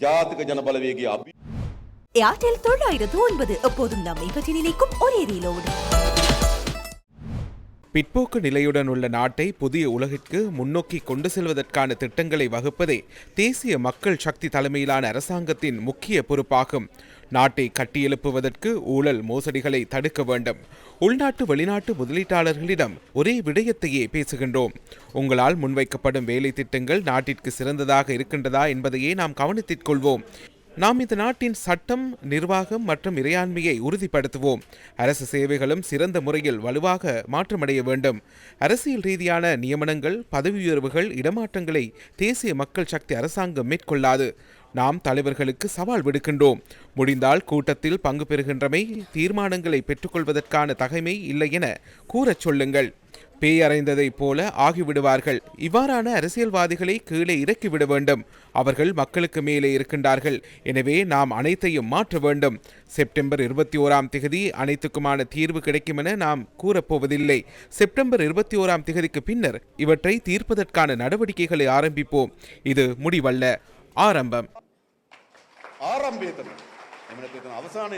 ජාතික ජනබලවේගේ අභි ஏர்டெல் தொள்ளாயிரத்து ஒன்பது எப்போதும் நம்மை பற்றி நினைக்கும் ஒரே ரீலோடு பிற்போக்கு நிலையுடன் உள்ள நாட்டை புதிய உலகிற்கு முன்னோக்கி கொண்டு செல்வதற்கான திட்டங்களை வகுப்பதே தேசிய மக்கள் சக்தி தலைமையிலான அரசாங்கத்தின் முக்கிய பொறுப்பாகும். நாட்டை கட்டியெழுப்புவதற்கு ஊழல் மோசடிகளை தடுக்க வேண்டும். உள்நாட்டு வெளிநாட்டு முதலீட்டாளர்களிடம் ஒரே விடயத்தையே பேசுகின்றோம். உங்களால் முன்வைக்கப்படும் வேலை திட்டங்கள் நாட்டிற்கு சிறந்ததாக இருக்கின்றதா என்பதையே நாம் கவனத்திற்கொள்வோம் நாம் இந்த நாட்டின் சட்டம் நிர்வாகம் மற்றும் இறையாண்மையை உறுதிப்படுத்துவோம். அரசு சேவைகளும் சிறந்த முறையில் வலுவாக மாற்றமடைய வேண்டும். அரசியல் ரீதியான நியமனங்கள் பதவி உயர்வுகள் இடமாற்றங்களை தேசிய மக்கள் சக்தி அரசாங்கம் மேற்கொள்ளாது. நாம் தலைவர்களுக்கு சவால் விடுக்கின்றோம். முடிந்தால் கூட்டத்தில் பங்கு பெறுகின்றமை தீர்மானங்களை பெற்றுக்கொள்வதற்கான தகைமை இல்லை என கூறச் சொல்லுங்கள். பேயறைந்ததைப் போல ஆகிவிடுவார்கள். இவ்வாறான அரசியல்வாதிகளை கீழே இறக்கிவிட வேண்டும். அவர்கள் மக்களுக்கு மேலே இருக்கின்றார்கள். எனவே நாம் அனைத்தையும் மாற்ற வேண்டும். செப்டம்பர் இருபத்தி ஓராம் திகதி அனைத்துக்குமான தீர்வு கிடைக்கும் என நாம் கூறப்போவதில்லை. செப்டம்பர் இருபத்தி ஓராம் திகதிக்கு பின்னர் இவற்றை தீர்ப்பதற்கான நடவடிக்கைகளை ஆரம்பிப்போம். இது முடிவல்ல. ஆரம்பம். ஆரம்பித்தன அவசான